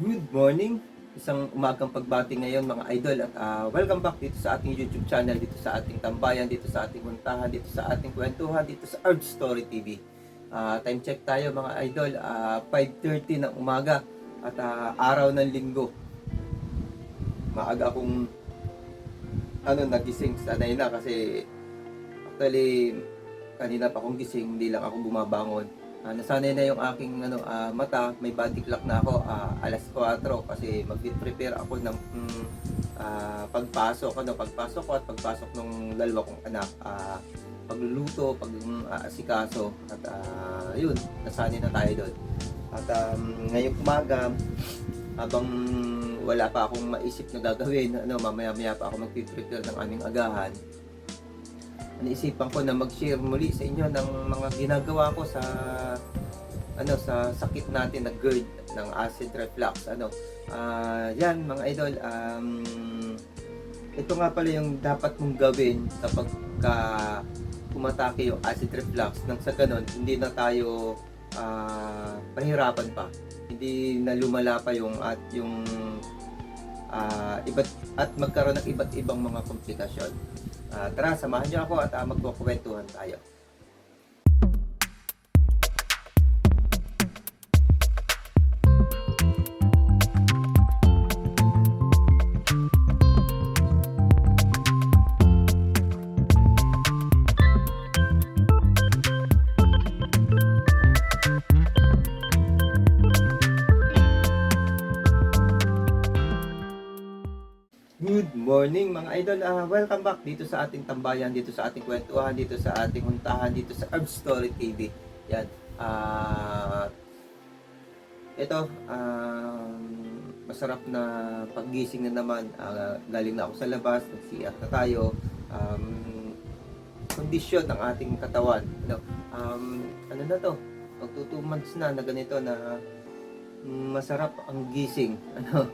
Good morning! Isang umagang pagbati ngayon mga idol at ah, welcome back dito sa ating YouTube channel, dito sa ating tambayan, dito sa ating muntahan, dito sa ating kwentuhan, dito sa Art Story TV. Ah, time check tayo mga idol, ah, 5.30 ng umaga at ah, araw ng linggo. Maaga akong ano, nagising, sanay na kasi actually kanina pa akong gising, hindi lang ako bumabangon. Ah, nasanay na yung aking ano ah, mata, may body clock na ako ah, alas 4 kasi mag-prepare ako ng mm, ah, pagpasok ano, pagpasok ko at pagpasok ng dalawa kong anak. ah, pagluluto, pag uh, at ah, yun, nasanay na tayo doon. At um, ngayong umaga, habang wala pa akong maisip na gagawin, ano, mamaya-maya pa ako mag-prepare ng aming agahan, naisipan ko na mag-share muli sa inyo ng mga ginagawa ko sa ano sa sakit natin na GERD ng acid reflux ano. Ah yan mga idol um, ito nga pala yung dapat mong gawin kapag ka umatake yung acid reflux. Nang sa ganon hindi na tayo ah, pahirapan pa. Hindi na lumala pa yung at yung ah, iba't at magkaroon ng iba't ibang mga komplikasyon Ah, tara, samahan niyo ako at uh, magkukwentuhan tayo. Good morning mga idol. Ah, welcome back dito sa ating tambayan, dito sa ating kwentuhan, dito sa ating huntahan, dito sa Herb Story TV. Yan. Ah, ito, um, masarap na paggising na naman. Ah, galing na ako sa labas, nag-CR na tayo. Um, kondisyon ng ating katawan. Ano, um, ano na to? Magto 2 months na na ganito na masarap ang gising. Ano,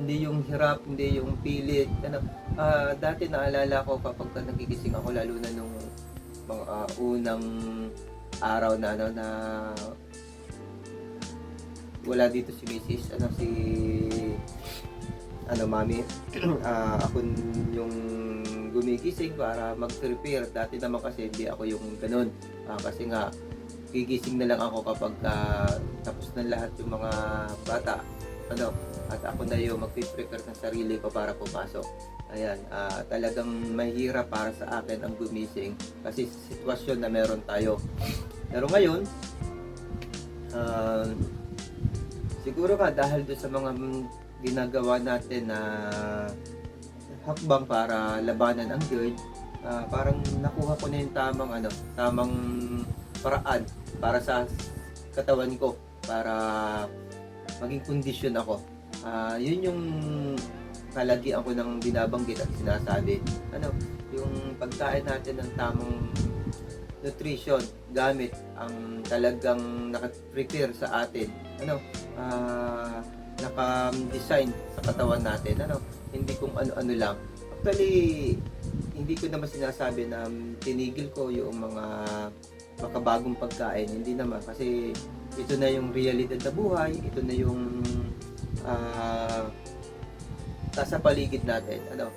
hindi yung hirap, hindi yung pilit. Ano, ah, dati naalala ko kapag ka nagigising ako lalo na nung mga ah, unang araw na ano na wala dito si Mrs. ano si ano mami ah, ako yung gumigising para mag-prepare dati naman kasi hindi ako yung ganun Ah, kasi nga gigising na lang ako kapag ah, tapos na lahat yung mga bata ano at ako na yung mag-prepare ng sarili ko para pumasok ayan ah, talagang mahirap para sa akin ang gumising kasi sitwasyon na meron tayo. Pero ngayon ah, siguro ka dahil doon sa mga ginagawa natin na hakbang para labanan ang GERD ah, parang nakuha ko na yung tamang ano tamang paraan para sa katawan ko para maging kondisyon ako. Ah, yun yung kalagi ako ng binabanggit at sinasabi. Ano, yung pagkain natin ng tamang nutrition gamit ang talagang naka-prepare sa atin. Ano, ah, naka-design sa katawan natin. Ano, hindi kung ano-ano lang. Actually, hindi ko naman sinasabi na tinigil ko yung mga makabagong pagkain. Hindi naman kasi ito na yung realidad na buhay, ito na yung ah nasa paligid natin. Ano,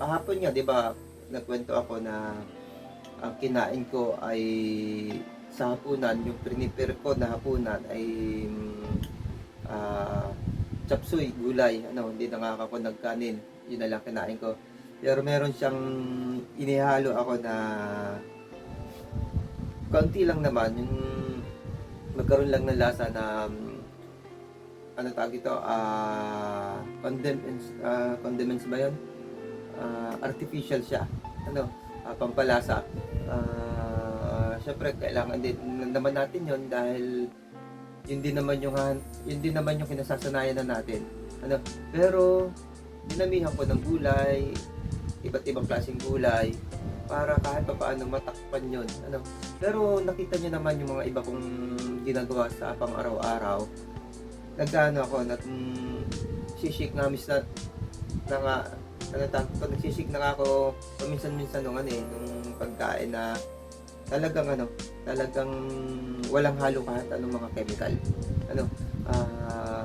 kahapon nga, 'di ba, nagkwento ako na ang kinain ko ay sa hapunan, yung prepare ko na hapunan ay ah chapsuy, gulay, ano, hindi nakakako nagkanin. Yun na lang kinain ko. Pero meron siyang inihalo ako na konti lang naman yung magkaroon lang ng lasa na um, ano tawag ito ah condiments ah, condiments ba yun? Ah, artificial siya ano ah, pampalasa. Ah, syempre kailangan din naman natin yon dahil yun din naman yung yun din naman yung kinasasanayan na natin ano. Pero dinamihan ko ng gulay iba't ibang klaseng gulay para kahit pa paano matakpan yun. Ano? Pero nakita niyo naman yung mga iba kong ginagawa sa pang araw-araw. Nagano ako, nag mm, sishik nga na, na nga, ano ta, pag nagsishik na ako, paminsan-minsan nung ano eh, nung pagkain na talagang ano, talagang walang halo kahit anong mga chemical. Ano, ah,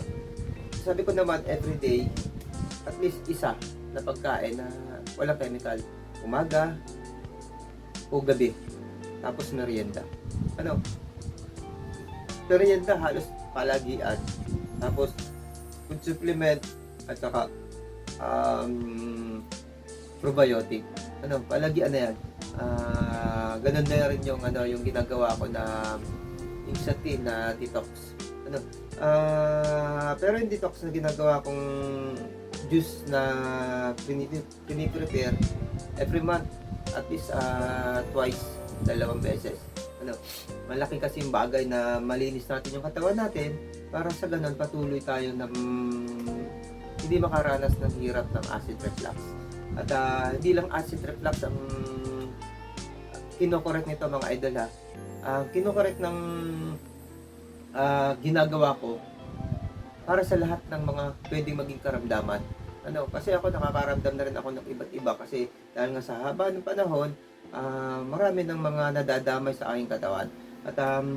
sabi ko naman everyday at least isa na pagkain na walang chemical. Umaga o gabi. Tapos merienda. Ano? Merienda halos palagian. Tapos food supplement at saka um, probiotic. Ano, palagian na yan. Ah, ganun na rin yung ano yung ginagawa ko na Insatin na detox. Ano? Ah, pero yung detox na ginagawa kong juice na pini- piniprepare every month at least ah, twice, dalawang beses. Ano, malaki kasi yung bagay na malinis natin yung katawan natin para sa ganun patuloy tayo na mm, hindi makaranas ng hirap ng acid reflux. At ah, hindi lang acid reflux ang kinokorek nito mga idol ha. Ah, kinokorek ng ah, ginagawa ko para sa lahat ng mga pwedeng maging karamdaman. Ano, kasi ako nakakaramdam na rin ako ng iba't iba kasi dahil nga sa haba ng panahon, ah, marami ng mga nadadamay sa aking katawan. At um,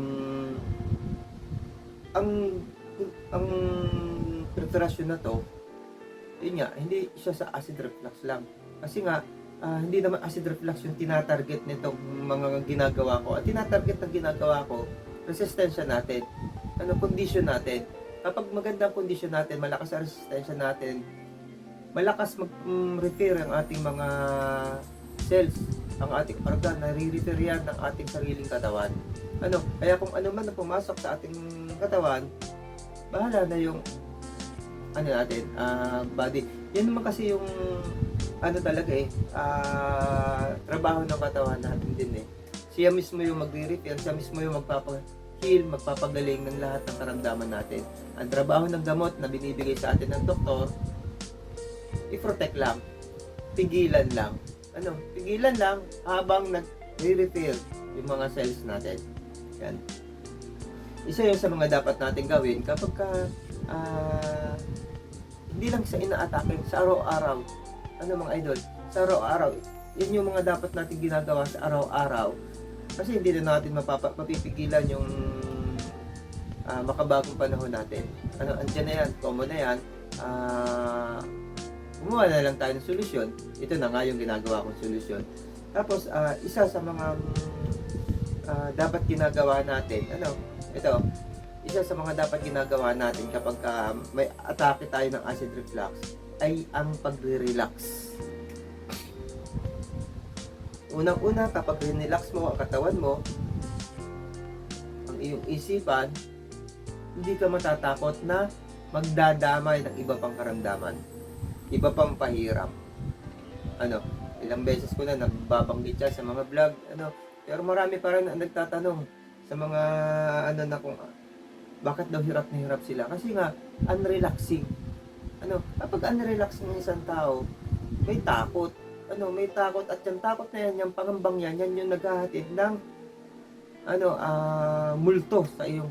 ang ang preparasyon na to, yun nga, hindi siya sa acid reflux lang. Kasi nga, ah, hindi naman acid reflux yung tinatarget nitong mga ginagawa ko. At tinatarget ng ginagawa ko, resistensya natin. Ano, condition natin. Kapag magandang condition natin, malakas ang resistensya natin, malakas mag-repair ang ating mga cells, ang ating organ, nare-repair yan ng ating sariling katawan. Ano, kaya kung ano man na pumasok sa ating katawan, bahala na yung ano natin, ah, body. Yan naman kasi yung ano talaga eh, ah, trabaho ng katawan natin din eh. Siya mismo yung magre-repair, siya mismo yung magpapa-heal, magpapagaling ng lahat ng karamdaman natin. Ang trabaho ng gamot na binibigay sa atin ng doktor, i-protect lang, pigilan lang. Ano, pigilan lang habang nag-repair yung mga cells natin. Yan. Isa yun sa mga dapat natin gawin kapag ka, ah, hindi lang sa inaatake, sa araw-araw. Ano mga idol? Sa araw-araw. Yun yung mga dapat natin ginagawa sa araw-araw. Kasi hindi na natin mapapa, mapipigilan yung ah, makabagong panahon natin. Ano, andyan na yan, common na yan. Ah, gumawa na lang tayo ng solusyon. Ito na nga yung ginagawa kong solusyon. Tapos, ah, isa sa mga ah, dapat ginagawa natin, ano, ito, isa sa mga dapat ginagawa natin kapag ah, may atake tayo ng acid reflux ay ang pagre-relax. Unang-una, kapag relax mo ang katawan mo, ang iyong isipan, hindi ka matatakot na magdadamay ng iba pang karamdaman. Iba pang pahirap. Ano, ilang beses ko na nagbabanggit siya sa mga vlog, ano, pero marami pa rin ang nagtatanong sa mga ano na kung bakit daw hirap na hirap sila. Kasi nga, unrelaxing. Ano, kapag unrelax ng isang tao, may takot. Ano, may takot at yung takot na yan, yung pangambang yan, yan yung naghahatid ng ano, ah, multo sa iyong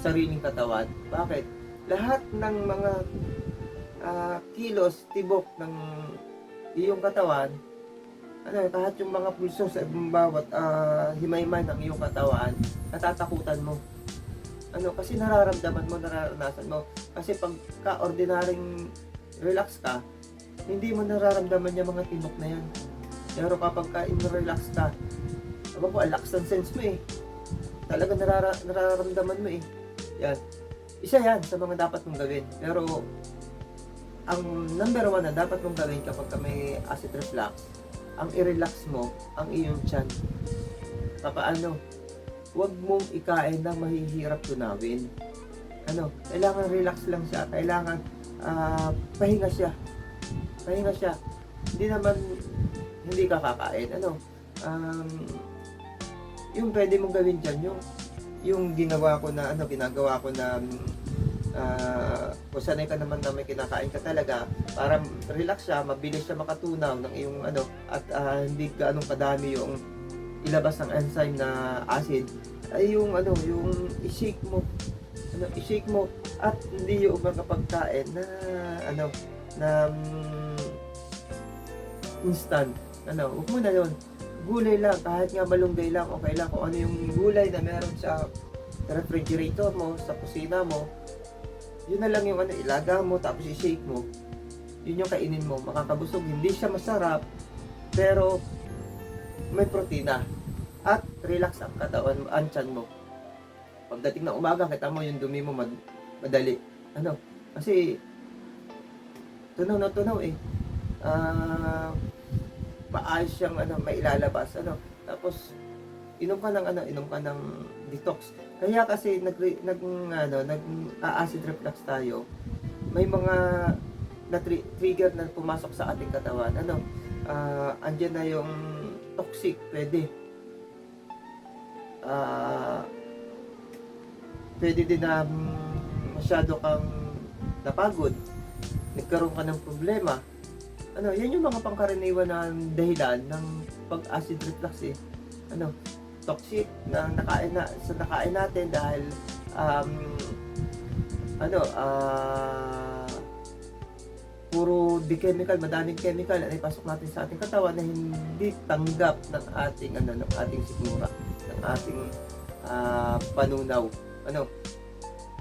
sariling katawan. Bakit? Lahat ng mga ah, kilos, tibok ng iyong katawan, ano, kahit yung mga pulso sa bawat ah, himay-may ng iyong katawan, natatakutan mo. Ano, kasi nararamdaman mo, nararanasan mo. Kasi pagka ordinaryong relax ka, hindi mo nararamdaman yung mga tibok na yan. Pero kapag ka in-relax ka, aba po, ang lakas ng sense mo eh. Talaga narara, nararamdaman mo eh. Yan. Isa yan sa mga dapat mong gawin. Pero, ang number one na dapat mong gawin kapag ka may acid reflux, ang i-relax mo ang iyong tiyan. Papaano? Huwag mong ikain na mahihirap tunawin. Ano, kailangan relax lang siya. Kailangan ah, pahinga siya. Pahinga siya. Hindi naman hindi ka kakain. Ano, um, yung pwede mong gawin dyan, yung yung ginawa ko na ano ginagawa ko na uh, kung sanay ka naman na may kinakain ka talaga para relax siya, mabilis siya makatunaw ng iyong ano at ah, hindi gaanong kadami yung ilabas ng enzyme na acid ay yung ano yung i-shake mo ano i-shake mo at hindi yung mga pagkain na ano na mm, instant ano huwag mo na yun gulay lang, kahit nga malunggay lang, okay lang. Kung ano yung gulay na meron sa refrigerator mo, sa kusina mo, yun na lang yung ano, ilaga mo, tapos i-shake mo. Yun yung kainin mo, makakabusog. Hindi siya masarap, pero may protina. At relax ang katawan ang tiyan mo. Pagdating ng umaga, kita mo yung dumi mo mad- madali. Ano? Kasi, tunaw na tunaw eh. Ah, maayos siyang ano, may ilalabas. Ano? Tapos, inom ka ng ano, inom ka ng detox. Kaya kasi nag nag ano, nag acid reflux tayo. May mga na tri- trigger na pumasok sa ating katawan. Ano? Ah, andyan na yung toxic, pwede. Ah, pwede din na masyado kang napagod. Nagkaroon ka ng problema. Ano, yan yung mga pangkaraniwan na dahilan ng pag-acid reflux eh. Ano, toxic na nakain na sa nakain natin dahil um, ano ah puro di chemical, madaming chemical na ipasok natin sa ating katawan na hindi tanggap ng ating ano ng ating sikmura, ng ating ah, panunaw. Ano?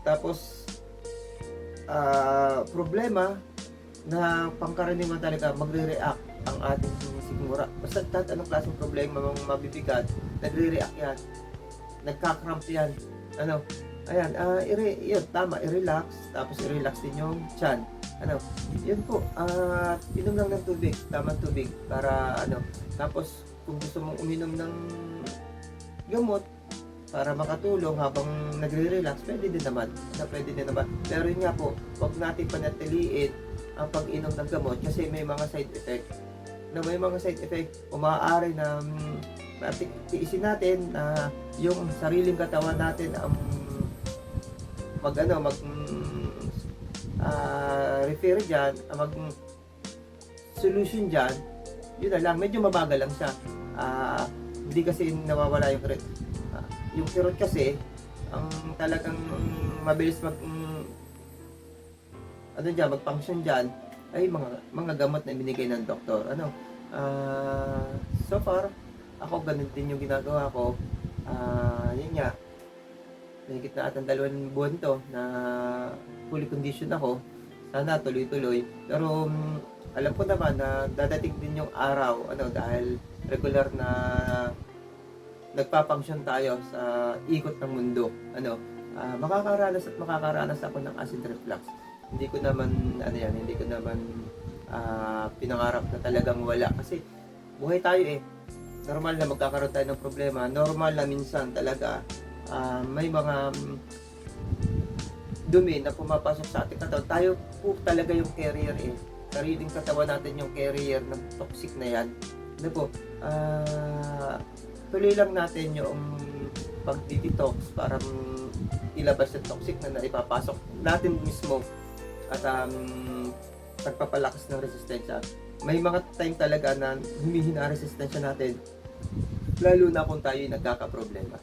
Tapos ah, problema na pangkaraniwan talaga magre-react ang ating sikmura. Basta kahit anong klaseng problema mga mabibigat, nagre-react yan. Nagka-cramp yan. Ano? Ayan, ah i yun, tama, i-relax. Tapos i-relax din yung chan. Ano? Yun po, ah inom lang ng tubig, tamang tubig para ano. Tapos kung gusto mong uminom ng gamot para makatulong habang nagre-relax, pwede din naman. Na pwede din naman. Pero yun nga po, wag natin panatiliin ang pag-inom ng gamot kasi may mga side effect na may mga side effect umaaari na tiisin natin na yung sariling katawan natin ang mag ano mag ah, refer diyan mag solution diyan yun na lang medyo mabagal lang siya. Ah, hindi kasi nawawala yung Ah, yung kirot kasi ang talagang mabilis mag mm, ano diyan mag-function diyan ay mga mga gamot na binigay ng doktor ano? Ah so far ako ganun din yung ginagawa ko ah yun nga Mahigit na atang dalawang buwan to na fully condition ako. Sana tuloy-tuloy. Pero mm, alam ko naman na dadating din yung araw ano dahil regular na nagpa-function tayo sa ikot ng mundo. Ano, ah, makakaranas at makakaranas ako ng acid reflux. Hindi ko naman ano yan, hindi ko naman ah, pinangarap na talagang wala kasi buhay tayo eh. Normal na magkakaroon tayo ng problema. Normal na minsan talaga ah, may mga mm, dumi na pumapasok sa ating katawan. Tayo po talaga yung carrier eh. Sariling katawan natin yung carrier ng toxic na yan. Ano po, ah, tuloy lang natin yung pag-detox para ilabas yung toxic na naipapasok natin mismo at um, nagpapalakas ng resistensya. May mga time talaga na humihina resistensya natin lalo na kung tayo nagkakaproblema.